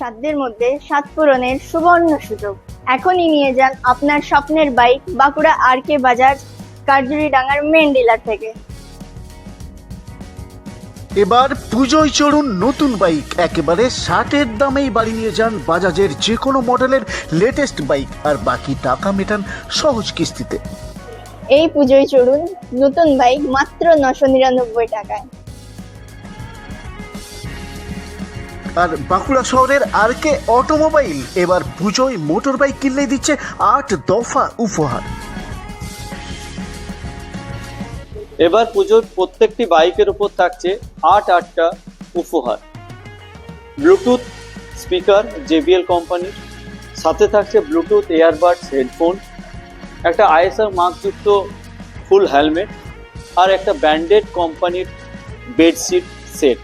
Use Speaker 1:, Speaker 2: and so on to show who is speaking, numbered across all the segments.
Speaker 1: সাধ্যের মধ্যে সাত পূরণের সুবর্ণ সুযোগ। এখনই নিয়ে যান আপনার স্বপ্নের bike Bankura R K Bajaj কার্জুরি ডাঙ্গার মেন ডিলার থেকে।
Speaker 2: এবার পুজোয় চড়ুন নতুন বাইক। একেবারে ষাটের দামেই বাড়ি নিয়ে যান বাজাজের যে কোনো মডেলের লেটেস্ট বাইক আর বাকি টাকা মেটান সহজ কিস্তিতে।
Speaker 1: এই পুজোয় চড়ুন নতুন বাইক মাত্র নশো নিরানব্বই টাকায়।
Speaker 2: আর বাঁকুড়া শহরের আর কে অটোমোবাইল। এবার পুজোয় মোটর বাইক কিনলেই দিচ্ছে আট দফা উপহার।
Speaker 3: এবার পুজোর প্রত্যেকটি বাইকের উপর থাকছে আট আটটা উপহার। ব্লুটুথ স্পিকার, জেবিএল কোম্পানির। সাথে থাকছে ব্লুটুথ, এয়ারবাডস, হেডফোন, একটা আইএসআর মার্কযুক্ত ফুল হেলমেট আর একটা ব্র্যান্ডেড কোম্পানির বেডশিট সেট।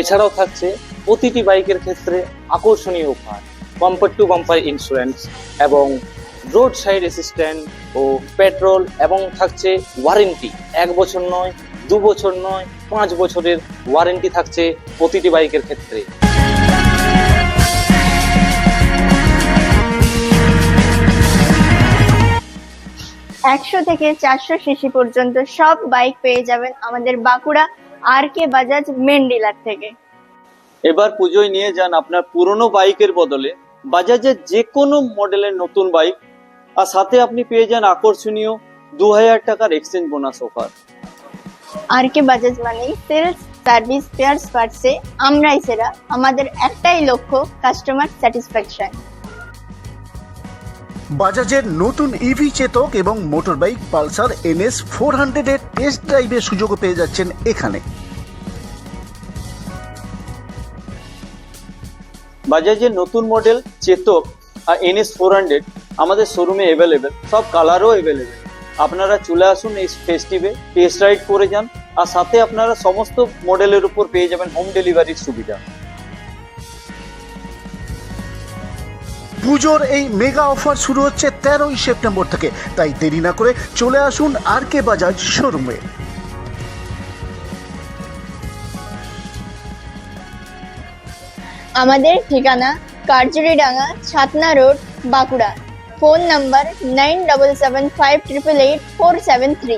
Speaker 3: এছাড়াও থাকছে প্রতিটি বাইকের ক্ষেত্রে
Speaker 4: আকর্ষণীয় উপহার বাম্পার টু বাম্পার ইন্স্যুরেন্স এবং রোড সাইড অ্যাসিস্ট্যান্ট ও পেট্রোল এবং থাকছে ওয়ারেন্টি এক বছর নয়, দু বছর নয়, পাঁচ বছরের ওয়ারেন্টি থাকছে প্রতিটি বাইকের ক্ষেত্রে।
Speaker 1: একশো থেকে চারশো সিসি পর্যন্ত সব বাইক পেয়ে যাবেন আমাদের Bankura R K Bajaj main dealer থেকে।
Speaker 3: এবার পুজোয় নিয়ে যান আপনার পুরনো বাইকের বদলে। বাজাজের যে কোনো মডেলের নতুন বাইক। আর সাথে আপনি পেয়ে যান আকর্ষণীয় দু হাজার টাকার exchange bonus offer
Speaker 1: R K Bajaj মানে সেলস সার্ভিস পেয়ার্স পার্টসে আমরাই সেরা। আমাদের একটাই লক্ষ্য কাস্টমার স্যাটিসফ্যাকশন
Speaker 2: বাজাজের নতুন ইভি চেতক এবং motor bike Pulsar NS four হান্ড্রেডের টেস্ট ড্রাইভের সুযোগও পেয়ে যাচ্ছেন এখানে।
Speaker 3: বাজাজের নতুন মডেল চেতক আর এনএস ফোর হান্ড্রেড আমাদের শোরুমে অ্যাভেলেবেল সব কালারও অ্যাভেলেবেল আপনারা চলে আসুন এই ফেস্টিভে টেস্ট রাইড করে যান, আর সাথে আপনারা সমস্ত মডেলের উপর পেয়ে যাবেন হোম ডেলিভারির সুবিধা।
Speaker 2: পুজোর এই মেগা অফার শুরু হচ্ছে তেরোই সেপ্টেম্বর থেকে। তাই দেরি না করে চলে আসুন আর কে বাজাজ শোরুমে।
Speaker 1: আমাদের ঠিকানা Karjuridanga Chhatna road, Bankura. Phone number nine double seven five triple eight four seven three.